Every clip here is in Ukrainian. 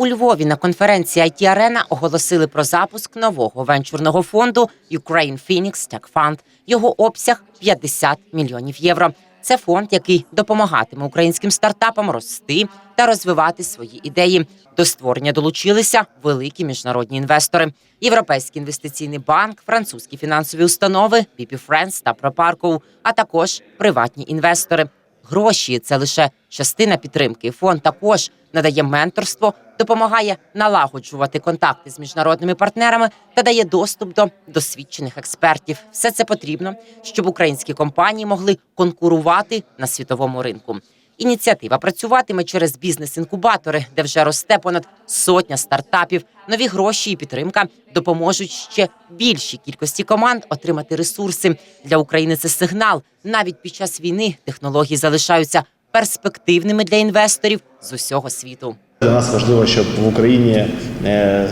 У Львові на конференції IT Arena оголосили про запуск нового венчурного фонду Ukraine Phoenix Tech Fund. Його обсяг 50 мільйонів євро. Це фонд, який допомагатиме українським стартапам рости та розвивати свої ідеї. До створення долучилися великі міжнародні інвестори: Європейський інвестиційний банк, французькі фінансові установи, PP Friends та Proparco, а також приватні інвестори. Гроші це лише частина підтримки. Фонд також надає менторство, допомагає налагоджувати контакти з міжнародними партнерами та дає доступ до досвідчених експертів. Все це потрібно, щоб українські компанії могли конкурувати на світовому ринку. Ініціатива працюватиме через бізнес-інкубатори, де вже росте понад сотня стартапів. Нові гроші і підтримка допоможуть ще більшій кількості команд отримати ресурси. Для України це сигнал. Навіть під час війни технології залишаються перспективними для інвесторів з усього світу. Для нас важливо, щоб в Україні е, е,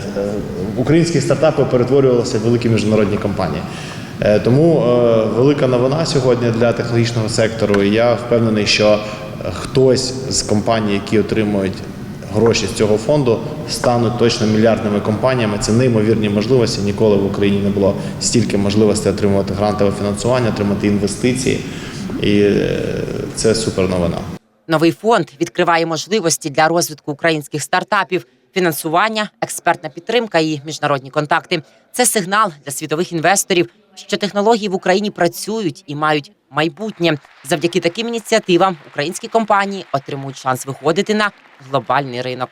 українські стартапи перетворювалися в великі міжнародні компанії. Е, Тому велика новина сьогодні для технологічного сектору. Я впевнений, що хтось з компаній, які отримують гроші з цього фонду, стануть точно мільярдними компаніями. Це неймовірні можливості. Ніколи в Україні не було стільки можливостей отримувати грантове фінансування, отримати інвестиції. І е, це супер новина. Новий фонд відкриває можливості для розвитку українських стартапів, фінансування, експертна підтримка і міжнародні контакти. Це сигнал для світових інвесторів, що технології в Україні працюють і мають майбутнє. Завдяки таким ініціативам українські компанії отримують шанс виходити на глобальний ринок.